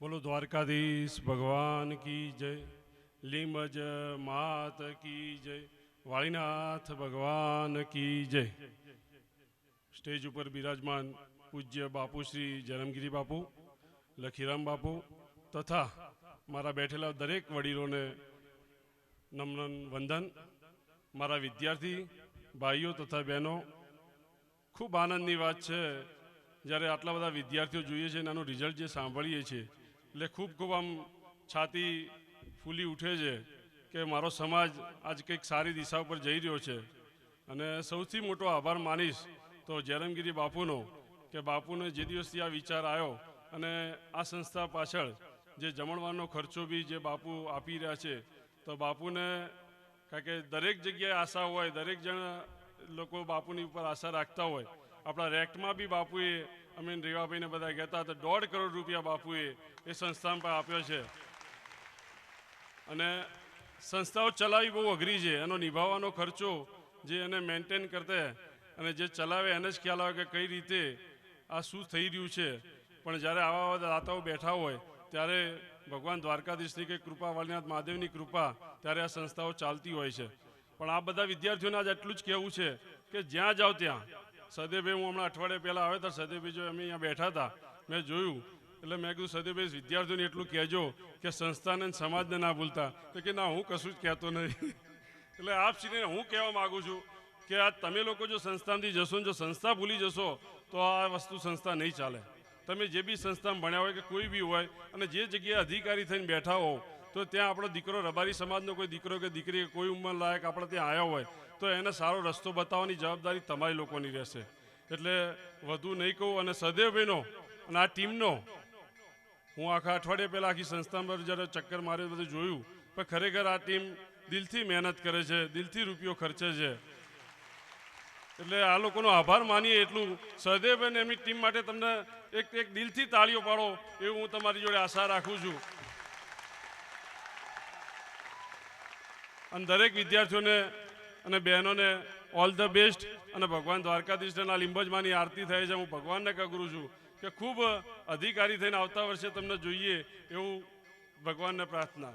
બોલો દ્વારકાધીશ, ભગવાન કી જય, લીમજ માત કી જય, વાળીનાથ ભગવાન કી જય. સ્ટેજ ઉપર બિરાજમાન પૂજ્ય બાપુ શ્રી જન્મગીરી બાપુ, લખીરામ બાપુ તથા મારા બેઠેલા દરેક વડીલોને નમન વંદન. મારા વિદ્યાર્થી, ભાઈઓ તથા બહેનો, ખૂબ આનંદની વાત છે. જ્યારે આટલા બધા વિદ્યાર્થીઓ જોઈએ છે એનું રિઝલ્ટ જે સાંભળીએ છીએ એટલે ખૂબ ખૂબ આમ છાતી ફૂલી ઉઠે છે કે મારો સમાજ આજ કંઈક સારી દિશા ઉપર જઈ રહ્યો છે. અને સૌથી મોટો આભાર માનીશ તો જયરામગીરી બાપુનો કે બાપુને જે દિવસથી આ વિચાર આવ્યો અને આ સંસ્થા પાછળ જે જમણવારનો ખર્ચો બી જે બાપુ આપી રહ્યા છે, તો બાપુને કારણ કે દરેક જગ્યાએ આશા હોય, દરેક જણ લોકો બાપુની ઉપર આશા રાખતા હોય, આપણા રેક્ટમાં બી બાપુએ અમે રેવાભાઈને બધા કહેતા હતા, દોઢ કરોડ રૂપિયા બાપુએ એ સંસ્થામાં પણ આપ્યો છે. અને સંસ્થાઓ ચલાવવી બહુ અઘરી છે. એનો નિભાવવાનો ખર્ચો જે એને મેન્ટેન કરતે અને જે ચલાવે એને જ ખ્યાલ આવે કે કઈ રીતે આ શું થઈ રહ્યું છે. પણ જ્યારે આવા આવા દાતાઓ બેઠા હોય, ત્યારે ભગવાન દ્વારકાધીશની કે કૃપા વાલીનાથ મહાદેવની કૃપા ત્યારે આ સંસ્થાઓ ચાલતી હોય છે. પણ આ બધા વિદ્યાર્થીઓને આજ એટલું જ કહેવું છે કે જ્યાં જાઓ ત્યાં સદેભાઈ, હું હમણાં અઠવાડિયા પહેલાં આવ્યો હતા સદીભાઈ અમે અહીંયા બેઠા હતા, મેં જોયું. એટલે મેં કીધું, સદેભાઈ, વિદ્યાર્થીઓને એટલું કહેજો કે સંસ્થાને સમાજને ના ભૂલતા. તો કે, ના, હું કશું જ કહેતો નહીં. એટલે આપશ્રીને હું કહેવા માગું છું કે આ તમે લોકો જો સંસ્થામાંથી જશો ને જો સંસ્થા ભૂલી જશો, તો આ વસ્તુ સંસ્થા નહીં ચાલે. તમે જે બી સંસ્થામાં ભણ્યા હોય કે કોઈ બી હોય અને જે જગ્યાએ અધિકારી થઈને બેઠા હો તો ત્યાં આપણો દીકરો રબારી સમાજનો કોઈ દીકરો કે દીકરી કોઈ ઉંમર લાયક આપણે ત્યાં આવ્યા હોય, તો એને સારો રસ્તો બતાવવાની જવાબદારી તમારી લોકોની રહેશે. એટલે વધુ નહીં કહું અને સદૈવભાઈનો અને આ ટીમનો, હું આખા અઠવાડિયા પહેલાં આખી સંસ્થા પર જ્યારે ચક્કર માર્યું બધું જોયું, પણ ખરેખર આ ટીમ દિલથી મહેનત કરે છે, દિલથી રૂપિયો ખર્ચે છે. એટલે આ લોકોનો આભાર માનીએ એટલું. સહદેવ એમની ટીમ માટે તમને એક એક દિલથી તાળીઓ પાડો, એવું હું તમારી જોડે આશા રાખું છું. અને દરેક વિદ્યાર્થીઓને અને બહેનોને ઓલ ધ બેસ્ટ અને ભગવાન દ્વારકાધીશના લીંબજમાંની આરતી થાય છે. હું ભગવાનને કગરું છું કે ખૂબ અધિકારી થઈને આવતા વર્ષે તમને જોઈએ એવું ભગવાનને પ્રાર્થના.